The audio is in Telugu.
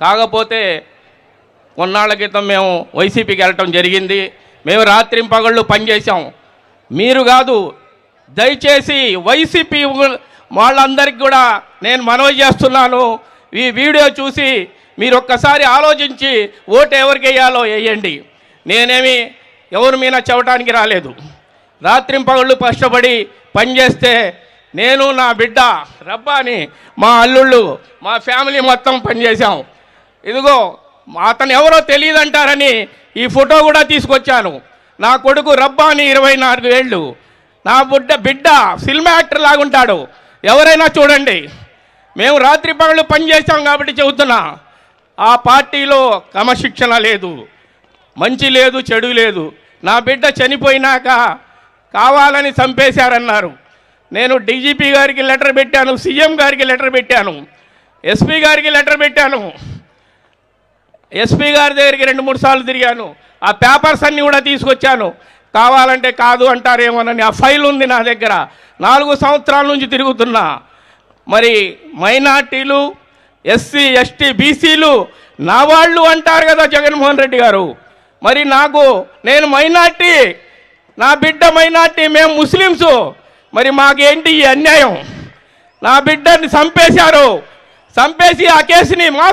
కాకపోతే కొన్నాళ్ళ క్రితం మేము వైసీపీకి వెళ్ళటం జరిగింది. మేము రాత్రింపగళ్ళు పనిచేసాం మీరు కాదు దయచేసి వైసీపీ వాళ్ళందరికీ కూడా నేను మనవి చేస్తున్నాను. ఈ వీడియో చూసి మీరు ఒక్కసారి ఆలోచించి ఓటు ఎవరికి వేయాలో వేయండి. నేనేమి ఎవరి మీద చెవటానికి రాలేదు. రాత్రింపగళ్ళు కష్టపడి పనిచేస్తే నేను నా బిడ్డ రబ్బాని మా అల్లుళ్ళు మా ఫ్యామిలీ మొత్తం పనిచేశాం ఇదిగో అతను ఎవరో తెలియదంటారని ఈ ఫోటో కూడా తీసుకొచ్చాను. నా కొడుకు రబ్బాని ఇరవై నాలుగు ఏళ్ళు. నా బుడ్డ బిడ్డ సినిమా యాక్టర్ లాగుంటాడు. ఎవరైనా చూడండి. మేము రాత్రి పగళ్ళు పనిచేసాం కాబట్టి చెబుతున్నా. ఆ పార్టీలో క్రమశిక్షణ లేదు. మంచి లేదు చెడు లేదు. నా బిడ్డ చనిపోయినాక కావాలని చంపేశారన్నారు. నేను డీజీపీ గారికి లెటర్ పెట్టాను సీఎం గారికి లెటర్ పెట్టాను ఎస్పీ గారికి లెటర్ పెట్టాను. ఎస్పీ గారి దగ్గరికి రెండు మూడు సార్లు తిరిగాను. ఆ పేపర్స్ అన్నీ కూడా తీసుకొచ్చాను. కావాలంటే కాదు అంటారేమోనని ఆ ఫైల్ ఉంది నా దగ్గర. నాలుగు సంవత్సరాల నుంచి తిరుగుతున్నా. మరి మైనార్టీలు ఎస్సీ ఎస్టీ బీసీలు నా వాళ్ళు అంటారు కదా జగన్మోహన్ రెడ్డి గారు. మరి నాకు నేను మైనార్టీ నా బిడ్డ మైనార్టీ మేము ముస్లిమ్స్. మరి మాకేంటి ఈ అన్యాయం? నా బిడ్డని చంపేశారు. చంపేసి ఆ కేసుని మాఫీ